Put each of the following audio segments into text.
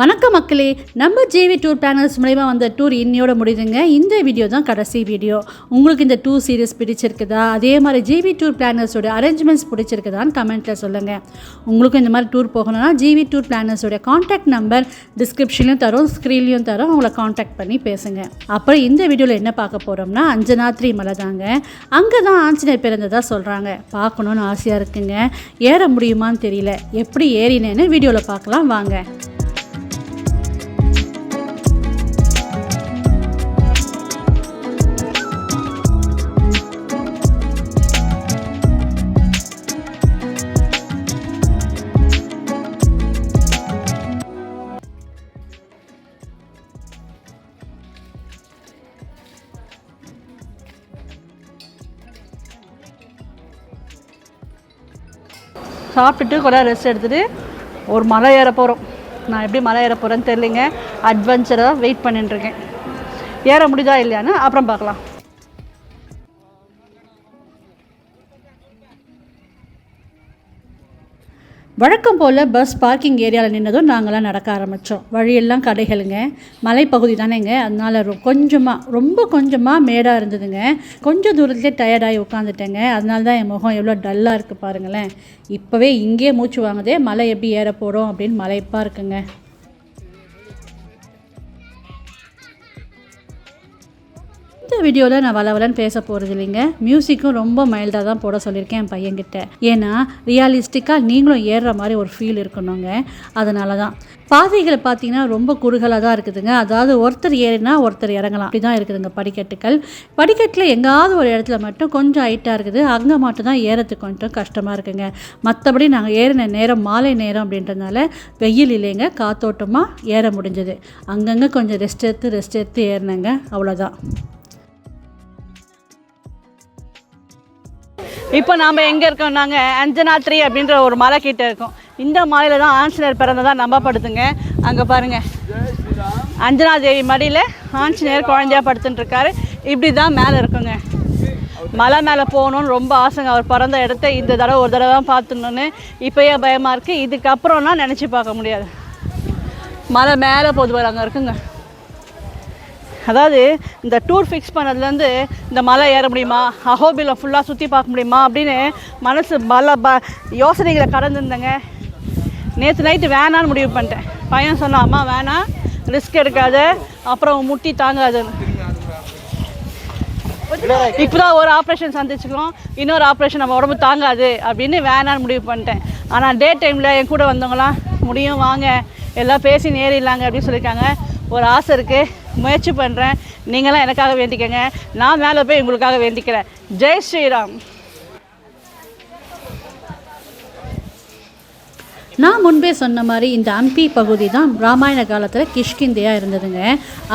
வணக்கம் மக்களே நம்ம ஜேவி டூர் பேனல்ஸ் மூலயமா வந்த டூர் இன்னையோட முடியுதுங்க இந்த வீடியோ தான் கடைசி வீடியோ உங்களுக்கு இந்த டூர் சீரியஸ் பிடிச்சிருக்குதா? அதே மாதிரி ஜேவி டூர் பிளானர்ஸோட அரேஞ்ச்மெண்ட்ஸ் பிடிச்சிருக்குதான்னு கமெண்ட்டில் சொல்லுங்கள் உங்களுக்கும் இந்த மாதிரி டூர் போகணும்னா ஜேவி டூர் பிளானர்ஸோட காண்டாக்ட் நம்பர் டிஸ்கிரிப்ஷன்லையும் தரோம் ஸ்க்ரீன்லையும் தரோம். அவங்கள காண்டாக்ட் பண்ணி பேசுங்க. அப்புறம் இந்த வீடியோவில் என்ன பார்க்க போகிறோம்னா அஞ்சனாத்ரி மலை தாங்க. அங்கே தான் ஆஞ்சநேயர் பிறந்ததாக சொல்கிறாங்க பார்க்கணுன்னு ஆசையாக இருக்குங்க. ஏற முடியுமான்னு தெரியல. எப்படி ஏறினேன்னு வீடியோவில் பார்க்கலாம். வாங்க. சாப்பிட்டுட்டு கொஞ்சம் ரெஸ்ட் எடுத்துகிட்டு ஒரு மலை ஏற போகிறோம் நான் எப்படி மலை ஏற போகிறேன்னு தெரிலிங்க அட்வென்ச்சராக வெயிட் பண்ணிட்டுருக்கேன் ஏற முடியுதா இல்லையான்னு அப்புறம் பார்க்கலாம். வழக்கம் போல் பஸ் பார்க்கிங் ஏரியாவில் நின்றதும் நாங்களாம் நடக்க ஆரம்பித்தோம் வழியெல்லாம் கடைகளுங்க. மலைப்பகுதி தானேங்க. அதனால் ரொ கொஞ்சமாக ரொம்ப கொஞ்சமாக மேடாக இருந்ததுங்க. கொஞ்சம் தூரத்துலேயே டயர்டாகி உட்காந்துட்டேங்க அதனால தான் என் முகம் எவ்வளோ டல்லாக இருக்குது பாருங்களேன். இப்போவே இங்கேயே மூச்சு வாங்குதே மலை எப்படி ஏற போகிறோம் அப்படின்னு மலைப்பாக இருக்குங்க. வீடியோவில் நான் வளவலன்னு பேச போகிறது இல்லைங்க. மியூசிக்கும் ரொம்ப மைல்டாக தான் போட சொல்லியிருக்கேன் என் பையன்கிட்ட. ஏன்னா ரியாலிஸ்டிக்காக நீங்களும் ஏறுற மாதிரி ஒரு ஃபீல் இருக்கணுங்க. அதனால தான் பாதைகளை பார்த்தீங்கன்னா ரொம்ப குறுகலாக தான் இருக்குதுங்க. அதாவது ஒருத்தர் ஏறினா ஒருத்தர் இறங்கலாம். அப்படி தான் இருக்குதுங்க படிக்கட்டுகள். படிக்கட்டில் எங்காவது ஒரு இடத்துல மட்டும் கொஞ்சம் ஹைட்டாக இருக்குது. அங்கே மட்டும் தான் ஏறத்துக்கு கொஞ்சம் கஷ்டமாக இருக்குங்க. மற்றபடி நாங்கள் ஏறின நேரம் மாலை நேரம் அப்படின்றதுனால வெயில் இல்லைங்க. காத்தோட்டமாக ஏற முடிஞ்சது. அங்கங்கே கொஞ்சம் ரெஸ்ட் எடுத்து ரெஸ்ட் எடுத்து ஏறினேங்க. அவ்வளோதான் இப்போ நாம் எங்கே இருக்கோம்? நாங்கள் அஞ்சனாத்ரி அப்படின்ற ஒரு மலை கிட்ட இருக்கோம். இந்த மலையில் தான் ஆஞ்சநேயர் பிறந்ததாக நம்பப்படுதுங்க. அங்கே பாருங்கள் அஞ்சனா தேவி மடியில் ஆஞ்சநேயர் குழந்தையாக படுத்துட்டுருக்காரு இப்படி தான் மேலே இருக்குங்க. மலை மேலே போகணுன்னு ரொம்ப ஆசைங்க. அவர் பிறந்த இடத்த இந்த தடவை ஒரு தடவை தான் பார்த்துணுன்னு இப்போயே பயமாக இருக்குது இதுக்கப்புறம்னா நினச்சி பார்க்க முடியாது. மலை மேலே போது அங்கே இருக்குங்க. அதாவது இந்த டூர் ஃபிக்ஸ் பண்ணதுலேருந்து இந்த மலை ஏற முடியுமா? அஹோபிலம் ஃபுல்லாக சுற்றி பார்க்க முடியுமா? அப்படின்னு மனசு பல ப யோசனைகளை கடந்துருந்தேங்க. நேற்று நைட்டு வேணான்னு முடிவு பண்ணிட்டேன். பையன் சொன்னான் அம்மா வேணாம். ரிஸ்க் எடுக்காத. அப்புறம் முட்டி தாங்காதுன்னு. இப்போதான் ஒரு ஆப்ரேஷன் சந்திச்சுக்கிறோம். இன்னொரு ஆப்ரேஷன் நம்ம உடம்பு தாங்காது அப்படின்னு வேணான்னு முடிவு பண்ணிட்டேன். ஆனால் டே டைமில் என் கூட வந்தவங்களாம் முடியும் வாங்க. எல்லாம் பேசி நேரிடலாங்க அப்படின்னு சொல்லியிருக்காங்க. ஒரு ஆசை இருக்குது முயற்சி பண்ணுறேன் நீங்களாம் எனக்காக வேண்டிக்கங்க. நான் மேலே போய் உங்களுக்காக வேண்டிக்கிறேன். ஜெய் ஸ்ரீராம். நான் முன்பே சொன்ன மாதிரி இந்த அம்பி பகுதி தான் ராமாயண காலத்தில் கிஷ்கிந்தையாக இருந்ததுங்க.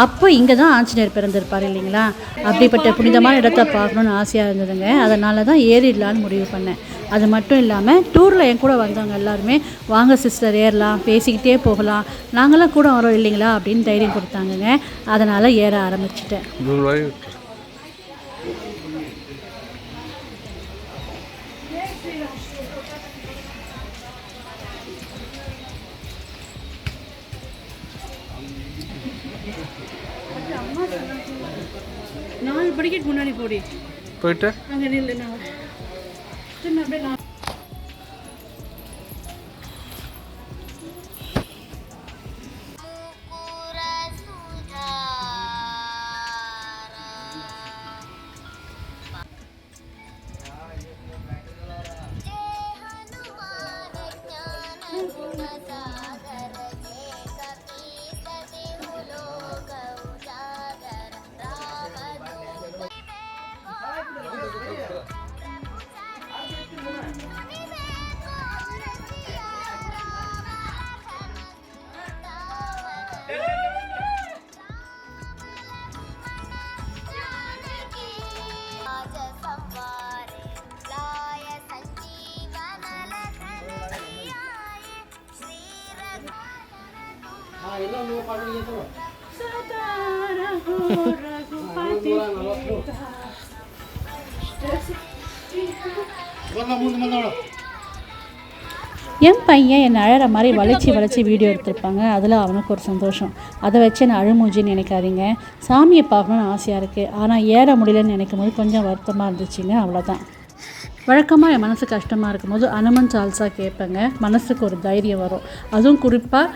அப்போ இங்கே தான் ஆஞ்சநேயர் பிறந்திருப்பார் இல்லைங்களா? அப்படிப்பட்ட புனிதமான இடத்த பார்க்கணுன்னு ஆசையாக இருந்ததுங்க. அதனால தான் ஏறிடலான்னு முடிவு பண்ணேன். அது மட்டும் இல்லாமல் டூரில் என் கூட வந்தவங்க எல்லாருமே வாங்க சிஸ்டர் ஏறலாம் பேசிக்கிட்டே போகலாம். நாங்களாம் கூட வரோம் இல்லைங்களா? அப்படின்னு தைரியம் கொடுத்தாங்கங்க. அதனால் ஏற ஆரம்பிச்சிட்டேன். படிக்கட்டு முன்னாடி போடி. போயிட்டு? அங்கே நில்லு நான். அப்படியே நான் என் பையன் என்னை அழகிற மாதிரி வளைச்சி வளைச்சி வீடியோ எடுத்திருப்பாங்க. அதில் அவனுக்கு ஒரு சந்தோஷம். அதை வச்சு நான் அழுமூஞ்சின்னு நினைக்காதீங்க. சாமியை பார்க்கணுன்னு ஆசையாக இருக்குது ஆனால் ஏற முடியலன்னு நினைக்கும் போது கொஞ்சம் வருத்தமாக இருந்துச்சுங்க. அவ்வளோதான் வழக்கமாக என் மனசு கஷ்டமாக இருக்கும்போது அனுமன் சால்ஸாக கேட்பேங்க. மனசுக்கு ஒரு தைரியம் வரும். அதுவும் குறிப்பாக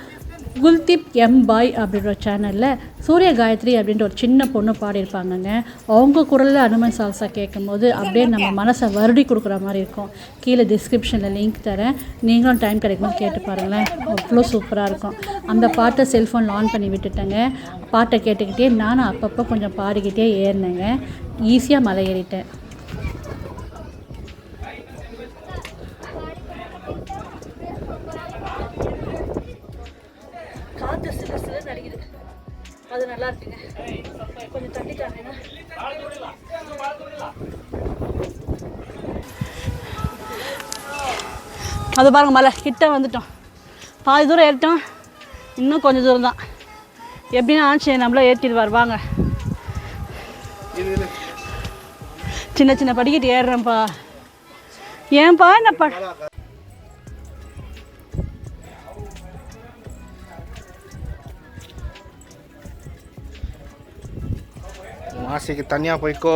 குல்தீப் எம் பாய் அப்படின்ற சேனலில் சூரிய காயத்ரி அப்படின்ற ஒரு சின்ன பொண்ணு பாடியிருப்பாங்கங்க. அவங்க குரலில் அனுமன் சால்சா கேட்கும்போது அப்படியே நம்ம மனசை வருடி கொடுக்குற மாதிரி இருக்கும். கீழே டிஸ்கிரிப்ஷனில் லிங்க் தரேன். நீங்களும் டைம் கிடைக்கும்போது கேட்டு பாருங்களேன். அவ்வளோ சூப்பராக இருக்கும். அந்த பாட்டை செல்ஃபோனில் ஆன் பண்ணி விட்டுட்டேங்க. பாட்டை கேட்டுக்கிட்டே நானும் அப்பப்போ கொஞ்சம் பாடிக்கிட்டே ஏறினேங்க. ஈஸியாக மலை ஏறிட்டேன். அது நல்லா இருக்குங்க கொஞ்சம் தண்ணி தாங்க அது பாருங்க மலை. கிட்ட வந்துட்டோம். பாதி தூரம் ஏறிட்டோம். இன்னும் கொஞ்சம் தூரம் தான். எப்படின்னா ஆச்சு நம்மள ஏற்றிடுவார் வாங்க. சின்ன சின்ன படிக்கட்டு ஏறுறேன்ப்பா. ஏன்பா என்ன ப ಮಾಸಿಗೆ ತನ್ಯಾ ಪೈಕೋ.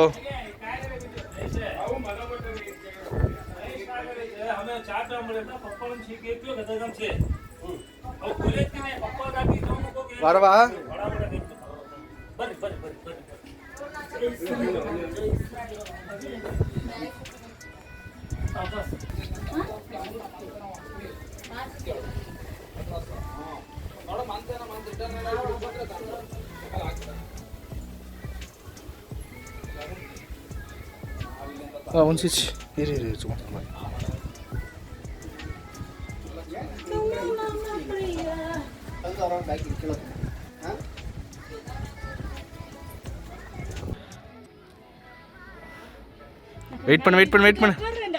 ಬರವಾ? ನೋಡ ಮಂತ್ರ ಮಂತ್ರ மாசிக்கு தனியாக போய்க்கோ வரவா ஆ வந்துச்சு இரு இரு சும்மா வெயிட் பண்ணு வெயிட் பண்ணு வெயிட் பண்ணு.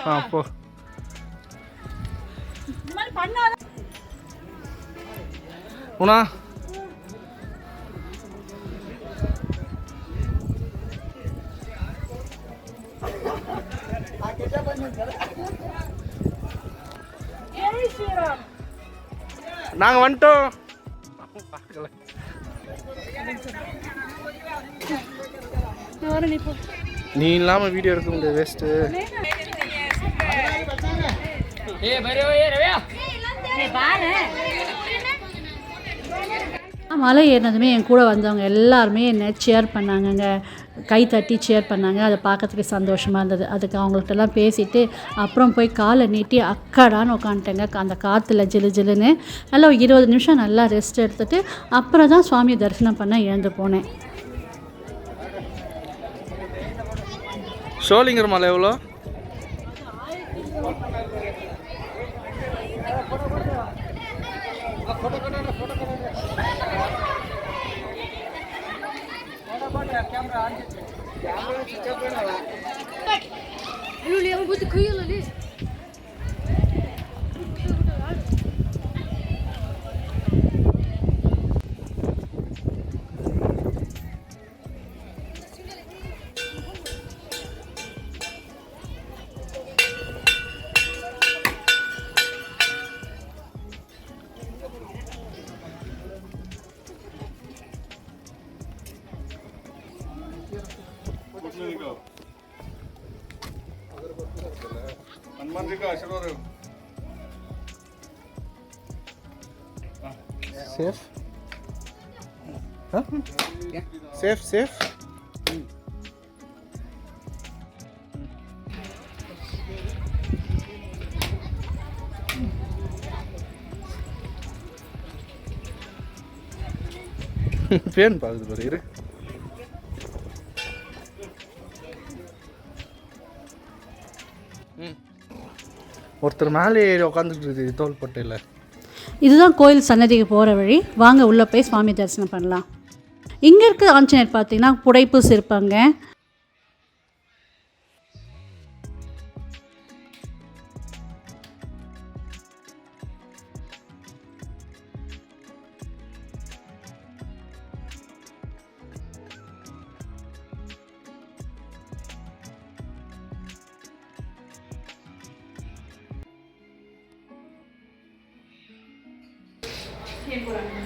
ஆ போ. உனா நாங்க வந்துட்டோம். பார்க்கல நீ இல்லாம வீடியோ எடுக்க முடியாது வேஸ்ட்டு மலை ஏறினதுமே என் கூட வந்தவங்க எல்லாருமே என்னை சேர் பண்ணாங்கங்க. கை தட்டி சேர் பண்ணாங்க. அதை பார்க்கறதுக்கு சந்தோஷமாக இருந்தது. அதுக்கு அவங்கள்ட்டெல்லாம் பேசிட்டு அப்புறம் போய் காலை நீட்டி அக்காடான்னு உட்காந்துட்டேங்க அந்த காற்றுல ஜிலு ஜிலுன்னு. நல்லா ஒரு இருபது நிமிஷம் நல்லா ரெஸ்ட் எடுத்துட்டு அப்புறம் தான் சுவாமி தரிசனம் பண்ண எழுந்து போனேன். சோழிங்கர் மலை எவ்வளோ? Lulu yang butuh kuyul ni. Safe safe. Fan பார்க்குது பாரு இரு. ஒருத்தர் மேலே ஏறி உட்காந்துட்டு தோல்பட்டையில் இதுதான் கோயில் சன்னதிக்கு போகிற வழி. வாங்க உள்ளே போய் சுவாமி தரிசனம் பண்ணலாம். இங்கே இருக்க ஆஞ்சநேயர் பார்த்தீங்கன்னா புடைப்பு சிற்பங்க.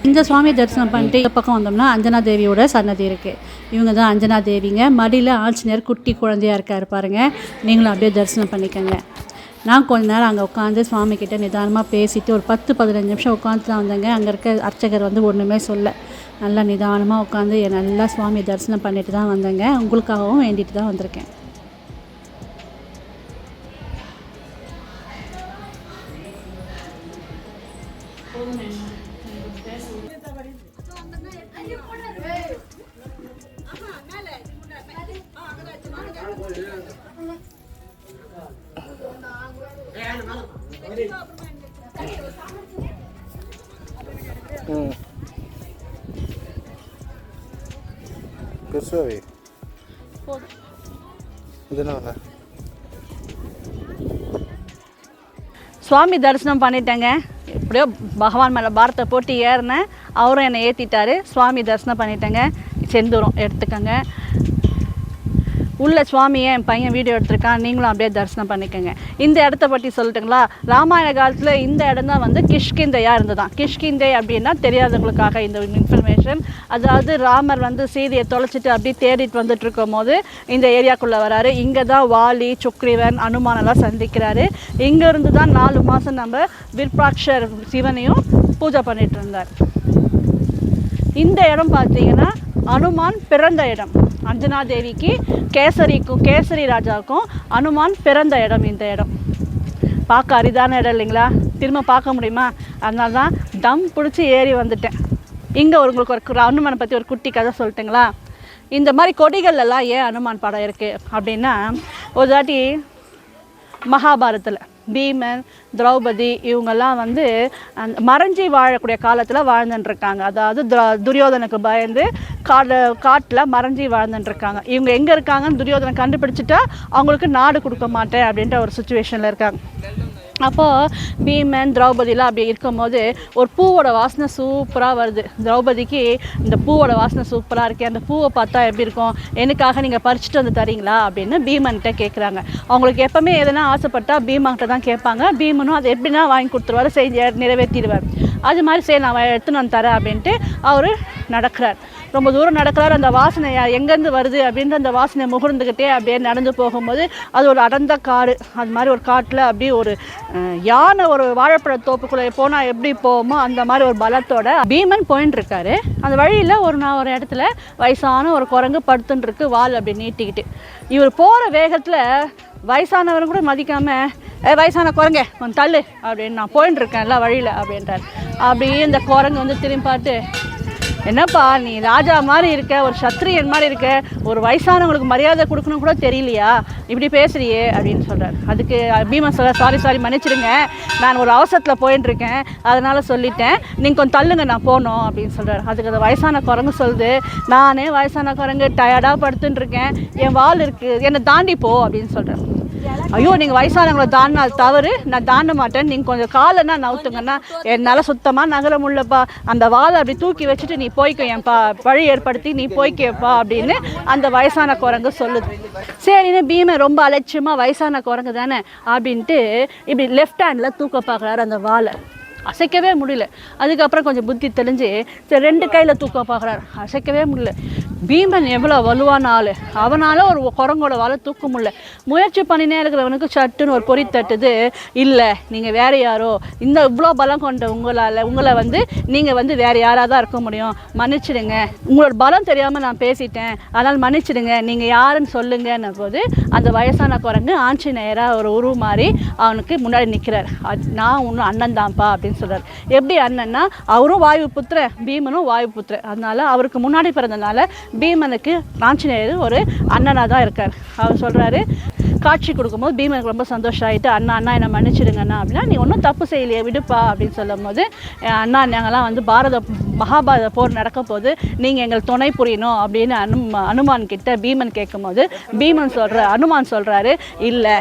இந்த சுவாமி தரிசனம் பண்ணிட்டு இந்த பக்கம் வந்தோம்னா அஞ்சனா தேவியோட சன்னதி இருக்குது இவங்க தான் அஞ்சனா தேவிங்க. மடியில் ஆஞ்சநேயர் குட்டி குழந்தையா இருக்காரு பாருங்க. நீங்களும் அப்படியே தரிசனம் பண்ணிக்கோங்க. நான் கொஞ்ச நேரம் அங்கே உட்காந்து சுவாமி கிட்டே நிதானமாக பேசிவிட்டு ஒரு பத்து பதினஞ்சு நிமிஷம் உட்காந்து தான் வந்தேங்க. அங்கே இருக்க அர்ச்சகர் வந்து ஒன்றுமே சொல்ல. நல்லா நிதானமாக உட்காந்து நல்லா சுவாமி தரிசனம் பண்ணிட்டு தான் வந்தேங்க. உங்களுக்காகவும் வேண்டிட்டு தான் வந்திருக்கேன். பெருசாவே இது சுவாமி தரிசனம் பண்ணிட்டேங்க. எப்படியோ பகவான் மேலே பாரத்தை போட்டு ஏறினேன். அவரும் என்னை ஏற்றிட்டாரு சுவாமி தரிசனம் பண்ணிட்டேங்க. செந்தூரம் எடுத்துக்கோங்க. உள்ள சுவாமியை என் பையன் வீடியோ எடுத்திருக்கான். நீங்களும் அப்படியே தரிசனம் பண்ணிக்கோங்க. இந்த இடத்த பற்றி சொல்லட்டுங்களா? ராமாயண காலத்தில் இந்த இடம் தான் வந்து கிஷ்கிந்தையாக இருந்ததான் கிஷ்கிந்தை அப்படின்னா தெரியாதவங்களுக்காக இந்த இன்ஃபர்மேஷன் அதாவது ராமர் வந்து சீதையை தொலைச்சிட்டு அப்படியே தேடிட்டு வந்துட்டு இருக்கும் போது இந்த ஏரியாக்குள்ளே வராரு. இங்கே தான் வாலி சுக்ரீவன் அனுமானெல்லாம் சந்திக்கிறாரு. இங்கேருந்து தான் நாலு மாதம் நம்ம விற்பாட்சர் சிவனையும் பூஜை பண்ணிட்டு இருந்தார். இந்த இடம் பார்த்தீங்கன்னா அனுமான் பிறந்த இடம். அஞ்சனா தேவிக்கு கேசரிக்கும் கேசரி ராஜாவுக்கும் அனுமான் பிறந்த இடம் இந்த இடம். பார்க்க அரிதான இடம் இல்லைங்களா? திரும்ப பார்க்க முடியுமா? அதனால தான் தம் பிடிச்சி ஏறி வந்துட்டேன். இங்கே உங்களுக்கு ஒரு அனுமானை பற்றி ஒரு குட்டி கதை சொல்லட்டுங்களா? இந்த மாதிரி கொடிகள்லாம் ஏன் அனுமான் படம் இருக்குது அப்படின்னா ஒரு தாட்டி மகாபாரத்தில் பீமன் திரௌபதி இவங்கெல்லாம் வந்து அந்த மறைஞ்சி வாழக்கூடிய காலத்தில் வாழ்ந்துட்டுருக்காங்க அதாவது துரியோதனுக்கு பயந்து காடு காட்டில் மறைஞ்சி வாழ்ந்துட்டுருக்காங்க இவங்க எங்கே இருக்காங்கன்னு துரியோதனை கண்டுபிடிச்சிட்டா அவங்களுக்கு நாடு கொடுக்க மாட்டேன் அப்படின்ற ஒரு சுச்சுவேஷனில் இருக்காங்க. அப்போது பீமன் திரௌபதிலாம் அப்படி இருக்கும்போது ஒரு பூவோட வாசனை சூப்பராக வருது. திரௌபதிக்கு இந்த பூவோட வாசனை சூப்பராக இருக்கே அந்த பூவை பார்த்தா எப்படி இருக்கும்? எனக்காக நீங்கள் பறிச்சுட்டு வந்து தரீங்களா? அப்படின்னு பீமன்கிட்ட கேட்குறாங்க அவங்களுக்கு எப்போவுமே எதனா ஆசைப்பட்டா பீமன்கிட்ட தான் கேட்பாங்க. பீமனும் அதை எப்படின்னா வாங்கி கொடுத்துருவாரு செஞ்சு நிறைவேற்றிடுவார். அது மாதிரி சரி நான் எடுத்துன்னு வந்து தரேன் அப்படின்ட்டு அவர் நடக்கிறார். ரொம்ப தூரம் நடக்கிறார். அந்த வாசனை எங்கேருந்து வருது அப்படின்ற அந்த வாசனை முகர்ந்துக்கிட்டே அப்படியே நடந்து போகும்போது அது ஒரு அடர்ந்த காடு. அது மாதிரி ஒரு காட்டில் அப்படியே ஒரு யானை ஒரு வாழைப்பழ தோப்புக்குள்ளே போனால் எப்படி போவோமோ அந்த மாதிரி ஒரு பலத்தோட பீமன் போயின்னு இருக்காரு அந்த வழியில் ஒரு நான் ஒரு இடத்துல வயசான ஒரு குரங்கு படுத்துன்னு இருக்கு வால் அப்படி நீட்டிக்கிட்டு. இவர் போகிற வேகத்தில் வயசானவர் கூட மதிக்காமல் "ஏ, வயசான குரங்க கொஞ்சம் தள்ளு அப்படின்னு நான் போயின்னு இருக்கேன்ல வழியில் அப்படின்றார். அப்படியே இந்த குரங்கு வந்து திரும்பி பார்த்து என்னப்பா நீ ராஜா மாதிரி இருக்க ஒரு சத்திரியன் மாதிரி இருக்க ஒரு வயசானவங்களுக்கு மரியாதை கொடுக்கணும் கூட தெரியலையா? இப்படி பேசுறியே அப்படின்னு சொல்கிறார் அதுக்கு பீமா சொல்ல சாரி சாரி மன்னிச்சிடுங்க. நான் ஒரு அவசரத்தில் போயின்னு இருக்கேன் அதனால் சொல்லிட்டேன். நீங்கள் கொஞ்சம் தள்ளுங்க நான் போகணும் அப்படின்னு சொல்கிறார் அதுக்கு அந்த வயசான குரங்கு சொல்லுது நானே வயசான குரங்கு டயர்டாக படுத்துன்னு இருக்கேன் என் வால் இருக்குது என்னை தாண்டி போ அப்படின்னு சொல்கிறேன் ஐயோ நீங்கள் வயசானவங்களை தாண்டினால் தவறு. நான் தாண்ட மாட்டேன். நீங்கள் கொஞ்சம் காலைன்னா நவுத்துங்கன்னா என்னால் சுத்தமாக நகர முடியலப்பா. அந்த வாழை அப்படி தூக்கி வச்சுட்டு நீ போய்க்கோ என்ப்பா. வழி ஏற்படுத்தி நீ போய்க்கேப்பா அப்படின்னு அந்த வயசான குரங்கு சொல்லுது. சரின்னு பீமன் ரொம்ப அலட்சியமாக வயசான குரங்கு தானே அப்படின்ட்டு இப்படி லெஃப்ட் ஹேண்டில் தூக்க பார்க்குறாரு அந்த வாழை அசைக்கவே முடியல. அதுக்கப்புறம் கொஞ்சம் புத்தி தெளிஞ்சு சரி ரெண்டு கையில் தூக்க பார்க்குறாரு. அசைக்கவே முடியல. பீமன் எவ்வளோ வலுவான ஆள் அவனால் ஒரு குரங்கோட வாழை தூக்க முடியல. முயற்சி பண்ணினே இருக்கிறவனுக்கு சட்டுன்னு ஒரு பொறி தட்டுது. இல்லை நீங்கள் வேறு யாரோ இந்த இவ்வளோ பலம் கொண்ட உங்களால் உங்களை வந்து நீங்கள் வந்து வேறு யாராக தான் இருக்க முடியும். மன்னிச்சிடுங்க. உங்களோட பலம் தெரியாமல் நான் பேசிட்டேன். அதனால் மன்னிச்சிடுங்க. நீங்கள் யாருன்னு சொல்லுங்கன்ன போது அந்த வயசான குரங்கு ஆஞ்சநேயராக ஒரு உருவ மாதிரி அவனுக்கு முன்னாடி நிற்கிறார் அது நான் ஒன்றும் அண்ணன் தான்ப்பா அப்படின்னு சொல்கிறார் எப்படி அண்ணன்னா அவரும் வாயு புத்திர பீமனும் வாயு புத்திர. அதனால அவருக்கு முன்னாடி பிறந்தனால பீமனுக்கு ஆஞ்சநேயர் ஒரு அண்ணனாக தான் இருக்கார். அவர் சொல்கிறாரு காட்சி கொடுக்கும்போது பீமனுக்கு ரொம்ப சந்தோஷம் ஆகிட்டு அண்ணா அண்ணா என்னை மன்னிச்சிடுங்கண்ணா அப்படின்னா நீ ஒன்றும் தப்பு செய்யலையே விடுப்பா அப்படின்னு சொல்லும் போது அண்ணா நாங்கள்லாம் வந்து பாரத மகாபாரத போர் நடக்க போது நீங்கள் எங்களுக்கு துணை புரியணும் அப்படின்னு அனு அனுமான் கிட்ட பீமன் கேட்கும்போது பீமன் சொல்கிற அனுமான் சொல்கிறாரு இல்லை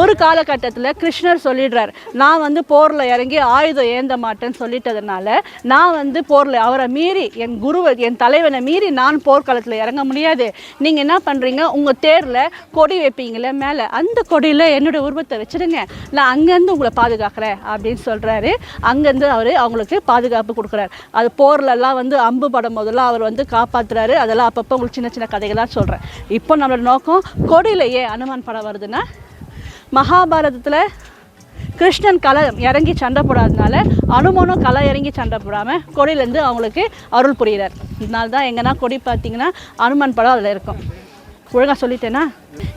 ஒரு காலகட்டத்தில் கிருஷ்ணர் சொல்லிடுறார் நான் வந்து போரில் இறங்கி ஆயுதம் ஏந்த மாட்டேன்னு சொல்லிட்டதுனால நான் வந்து போரில் அவரை மீறி என் குருவை என் தலைவனை மீறி நான் போர்க்களத்தில் இறங்க முடியாது. நீங்கள் என்ன பண்ணுறீங்க உங்கள் தேரில் கொடி வைப்பீங்களே மேலே அந்த கொடியில் என்னோட உருவத்தை வச்சுடுங்க நான் அங்கேருந்து உங்களை பாதுகாக்கிறேன் அப்படின்னு சொல்கிறாரு அங்கேருந்து அவர் அவங்களுக்கு பாதுகாப்பு கொடுக்குறாரு. அது போர்லலாம் வந்து அம்பு படம் போதெல்லாம் அவர் வந்து காப்பாற்றுறாரு அதெல்லாம் அப்பப்போ உங்களுக்கு சின்ன சின்ன கதைகளாக சொல்கிறேன் இப்போ நம்மளோட நோக்கம் கொடியில் ஏன் அனுமான் படம் வருதுன்னா மகாபாரதத்தில் கிருஷ்ணன் கலை இறங்கி சண்டை போடாதனால அனுமனும் கலை இறங்கி சண்டை போடாமல் கொடியிலேருந்து அவங்களுக்கு அருள் புரிகிறார். இதனால தான் எங்கன்னா கொடி பார்த்தீங்கன்னா அனுமன் படம் அதில் இருக்கும். ஒழுங்காக சொல்லிட்டேன்னா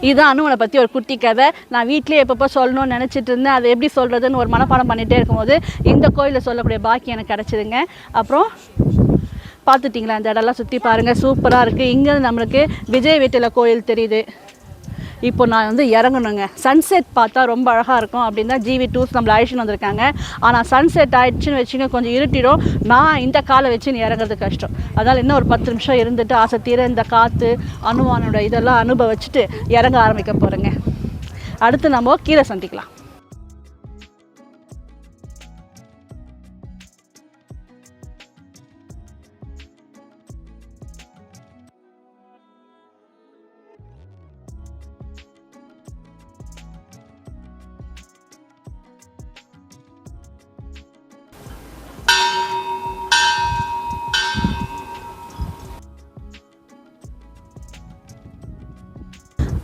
இதுதான் அனுமனை பற்றி ஒரு குட்டி கதை. நான் வீட்லேயே எப்பப்போ சொல்லணும்னு நினச்சிட்டு இருந்தேன். அதை எப்படி சொல்கிறதுன்னு ஒரு மனப்பாடம் பண்ணிகிட்டே இருக்கும்போது இந்த கோயிலில் சொல்லக்கூடிய பாக்கி எனக்கு கிடச்சிதுங்க. அப்புறம் பார்த்துட்டிங்களா? இந்த இடம்லாம் சுற்றி பாருங்கள் சூப்பராக இருக்குது இங்கே நம்மளுக்கு விஜய் வீட்டில் கோயில் தெரியுது. இப்போ நான் வந்து இறங்கணுங்க. சன்செட் பார்த்தா ரொம்ப அழகாக இருக்கும் அப்படின்னு தான் ஜிவி டூஸ் நம்மளை அழைச்சின்னு வந்திருக்காங்க. ஆனால் சன்செட் ஆயிடுச்சுன்னு வச்சுங்க கொஞ்சம் இருட்டிடும். நான் இந்த காலை வச்சு நீ இறங்குறது கஷ்டம். அதனால் இன்னும் ஒரு பத்து நிமிஷம் இருந்துட்டு ஆசை தீர இந்த காற்று அனுமானோட இதெல்லாம் அனுபவிச்சுட்டு இறங்க ஆரம்பிக்க போகிறேங்க அடுத்து நம்ம கீழே சந்திக்கலாம்.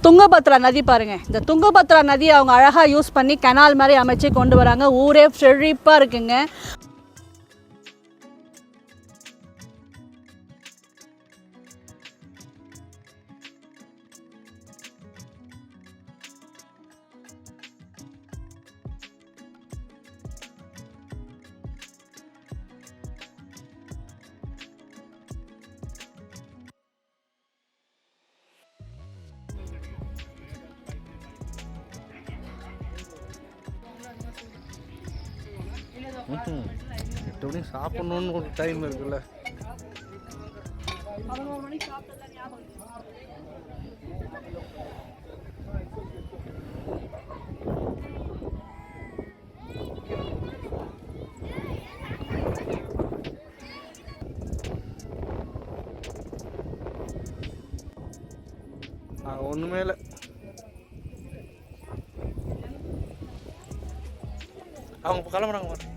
துங்கபத்ரா நதி பாருங்க. இந்த துங்கபத்ரா நதியை அவங்க அழகாக யூஸ் பண்ணி கனால் மாதிரி அமைச்சு கொண்டு வராங்க. ஊரே செழிப்பாக இருக்குங்க. எட்டு மணிக்கு சாப்பிட்ணுன்னு ஒரு டைம் இருக்குல்ல. ஆ ஒன்றுமே இல்லை. அவங்க கிளம்புறாங்க.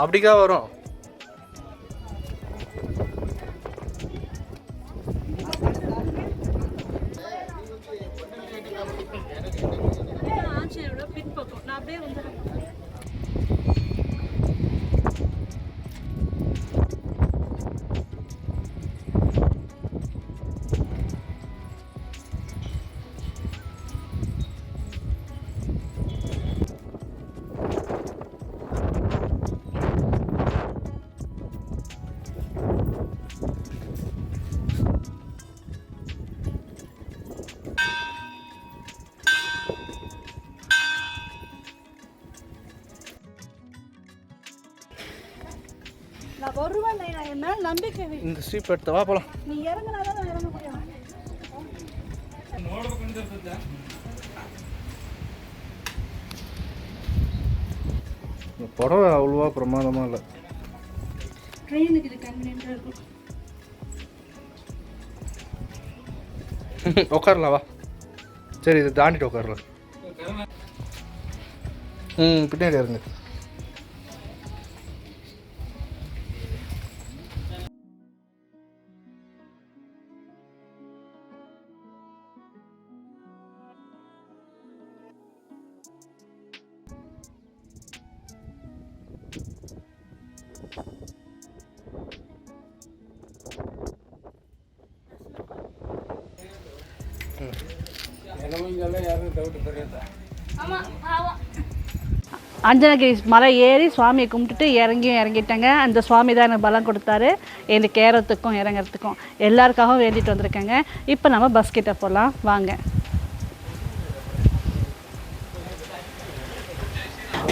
அப்படிக்கா வரும். நான் அப்படியே வந்துடுறேன். இந்த ஸ்டீப் எடுத்து வா போலாம். நீ இறங்குனாதான் நான் இறங்க முடியும். இந்த புடவை அவ்வளோவா பிரமாதமாக இல்லை. ட்ரெயினுக்கு இது கன்வீனியன்ட்டாக இருக்கும். உட்காரலாம் வா. சரி இதை தாண்டிட்டு உட்காரலாம். ம் பின்னாடி இருங்க அஞ்சனகிரி மலை ஏறி சுவாமியை கும்பிட்டுட்டு இறங்கியும் இறங்கிட்டேங்க. அந்த சுவாமி தான் எனக்கு பலம் கொடுத்தாரு. எனக்கு ஏறத்துக்கும் இறங்குறதுக்கும் எல்லாருக்காகவும் வேண்டிட்டு வந்திருக்கேங்க. இப்போ நம்ம பஸ் கிட்ட போகலாம் வாங்க.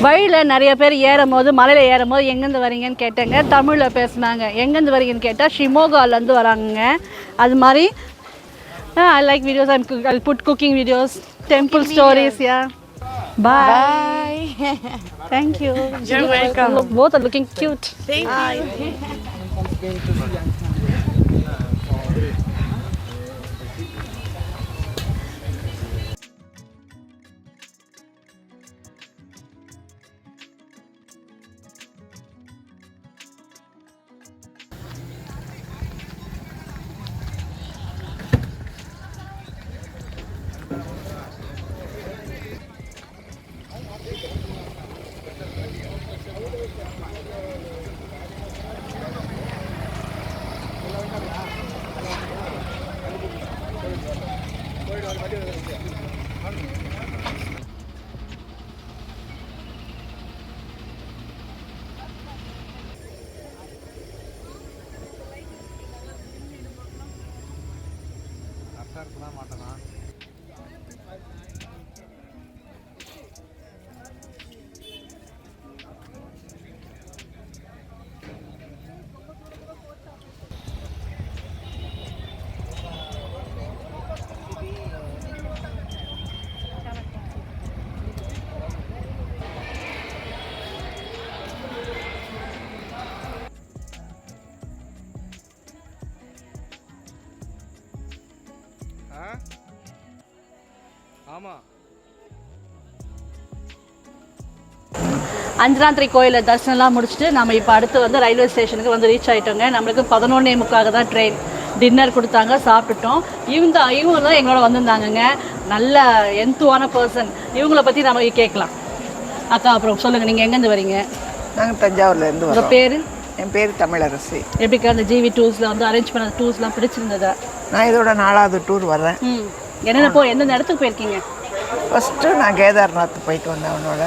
வழியில் நிறைய பேர் ஏறும் போது மலையில் ஏறும் போது எங்கேருந்து வரீங்கன்னு கேட்டேங்க. தமிழில் பேசுனாங்க. எங்கேருந்து வரீங்கன்னு கேட்டால் ஷிமோகாலேருந்து வராங்க அது மாதிரி I like videos I put cooking videos temple stories. Yeah. Bye. Bye. Thank you. You're welcome. Both are looking cute. Thank you. Anjanadri கோயிலில் தரிசனம்லாம் முடிச்சுட்டு நம்ம இப்போ அடுத்து வந்து ரயில்வே ஸ்டேஷனுக்கு வந்து ரீச் ஆகிட்டோங்க நம்மளுக்கு பதினொன்னே முக்காக தான் ட்ரெயின் டின்னர் கொடுத்தாங்க சாப்பிட்டுட்டோம். இவங்க இவங்க தான் எங்களோட வந்திருந்தாங்கங்க. நல்ல எந்துவான பர்சன் இவங்கள பற்றி நம்ம கேட்கலாம். அக்கா அப்புறம் சொல்லுங்கள் நீங்கள் எங்கேருந்து வரீங்க? நாங்கள் தஞ்சாவூர்லேருந்து உங்கள் பேர்? என் பேர் தமிழரசி. எப்படிக்கா அந்த ஜிவி டூர்ஸில் வந்து அரேஞ்ச் பண்ண டூர்ஸ்லாம் பிடிச்சிருந்ததா? நான் இதோட நாலாவது டூர் வர்றேன். ம். என்னென்ன போ எந்தெந்த இடத்துக்கு போயிருக்கீங்க? ஃபஸ்ட்டு நான் கேதார்நாத் போயிட்டு வந்தேன் அவனோட.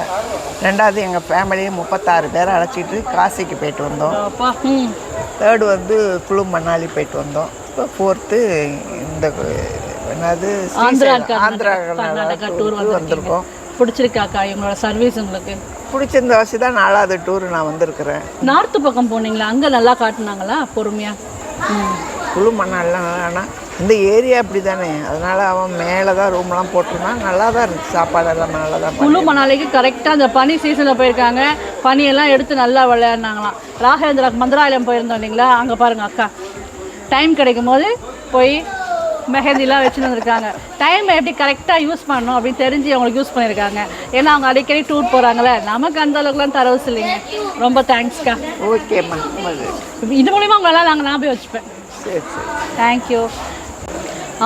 ரெண்டாவது எங்கள் ஃபேமிலியை முப்பத்தாறு பேரை அழைச்சிட்டு காசிக்கு போயிட்டு வந்தோம். தேர்டு வந்து குழு மணாலி போயிட்டு வந்தோம். இப்போ ஃபோர்த்து இந்த என்னது ஆந்திரா டூர் வந்திருக்கோம். பிடிச்சிருக்காக்கா இவங்களோட சர்வீஸ் உங்களுக்கு? பிடிச்சிருந்த வசி தான் நாலாவது டூர் நான் வந்திருக்கிறேன். நார்த்து பக்கம் போனீங்களா? அங்கே நல்லா காட்டுனாங்களா? பொறுமையா? குழு மணாலாம் ஆனால் இந்த ஏரியா அப்படி தானே அதனால் அவன் மேலே தான் ரூம்லாம் போட்டிருந்தான். நல்லா தான் இருந்துச்சு சாப்பாடெல்லாம் நல்லா தான் குழு மணாலிக்கு கரெக்டாக அந்த பனி சீசனில் போயிருக்காங்க. பனியெல்லாம் எடுத்து நல்லா விளையாடினாங்களாம். ராகேந்திரா மந்திராலயம் போயிருந்தோம் இல்லைங்களா? அங்கே பாருங்க அக்கா. டைம் கிடைக்கும் போது போய் மெஹந்திலாம் வச்சுன்னு வந்திருக்காங்க. டைமை எப்படி கரெக்டாக யூஸ் பண்ணணும் அப்படின்னு தெரிஞ்சு அவங்களுக்கு யூஸ் பண்ணியிருக்காங்க. ஏன்னா அவங்க அடிக்கடி டூர் போகிறாங்களே நமக்கு அந்த அளவுக்குலாம் தரவு இல்லைங்க. ரொம்ப தேங்க்ஸ்க்கா ஓகேம்மா இது மூலிமா உங்களெல்லாம் நாங்கள் ஞாபகம் வச்சுப்பேன். சரி சரி தேங்க்யூ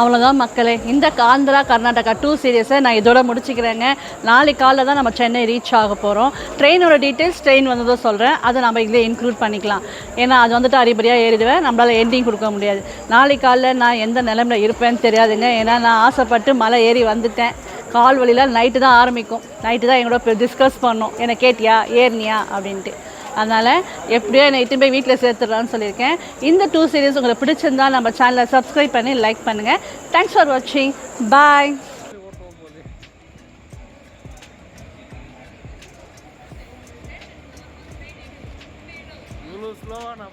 அவ்வளோதான் மக்களே. இந்த ஆந்திரா கர்நாடகா டூ சீரியஸை நான் இதோட முடிச்சுக்கிறேங்க. நாளைக்கு காலைல தான் நம்ம சென்னை ரீச் ஆக போகிறோம் ட்ரெயினோட டீட்டெயில்ஸ் ட்ரெயின் வந்ததோ சொல்கிறேன் அதை நம்ம இதில் இன்க்ளூட் பண்ணிக்கலாம். ஏன்னா அது வந்துட்டு அறிபடியாக ஏறிடுவேன். நம்மளால் எண்டிங் கொடுக்க முடியாது. நாளைக்கு காலைல நான் எந்த நிலைமையில் இருப்பேன்னு தெரியாதுங்க. ஏன்னா நான் ஆசைப்பட்டு மலை ஏறி வந்துட்டேன். கால் வழியில் நைட்டு தான் ஆரம்பிக்கும். நைட்டு தான் எங்களோட டிஸ்கஸ் பண்ணோம். என்னை கேட்டியா? ஏறினியா? அப்படின்ட்டு. அதனால் எப்படியோ என்னை இட்டு போய் வீட்டில் சேர்த்துடலான்னு சொல்லியிருக்கேன். இந்த டூ சீரீஸ் உங்களுக்கு பிடிச்சிருந்தா நம்ம சேனலை சப்ஸ்கிரைப் பண்ணி லைக் பண்ணுங்கள் தேங்க்ஸ் ஃபார் வாட்சிங் பாய் ஸ்லோவாக நான்